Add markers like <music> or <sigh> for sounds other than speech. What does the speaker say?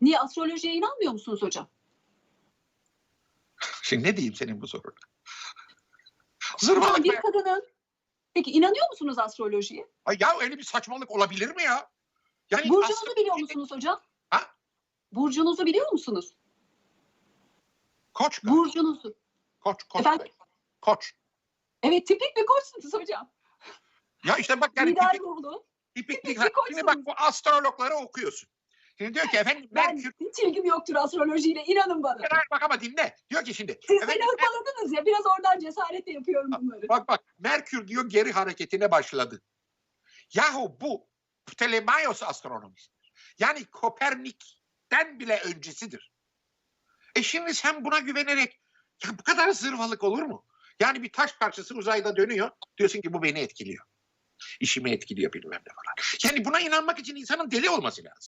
Niye astrolojiye inanmıyor musunuz hocam? <laughs> Şimdi ne diyeyim senin bu soruna? <laughs> Zırvalık bir be. kadının Peki inanıyor musunuz astrolojiye? Ay ya öyle bir saçmalık olabilir mi ya? Yani Burcunuzu aslında- biliyor musunuz hocam? Ha? Burcunuzu biliyor musunuz? Koç, Burcunuzu. koç, koç. Efendim? Koç. Evet tipik bir koçsunuz hocam. Ya işte bak yani Lider tipik, tipik, tipik ha, bir Şimdi koçsunuz. bak bu astrologları okuyorsun. Şimdi diyor ki efendim Ben Merkür hiç ilgim yoktur astrolojiyle inanın bana. Hayır, bak ama dinle. Diyor ki şimdi. Siz efendim, beni hırpaladınız ya biraz oradan cesaretle yapıyorum bunları. Bak bak Merkür diyor geri hareketine başladı. Yahu bu Ptolemaios astronomisidir. Yani Kopernik'ten bile öncesidir. E şimdi sen buna güvenerek ya bu kadar zırvalık olur mu? Yani bir taş parçası uzayda dönüyor. Diyorsun ki bu beni etkiliyor. İşimi etkiliyor bilmem ne falan. Yani buna inanmak için insanın deli olması lazım.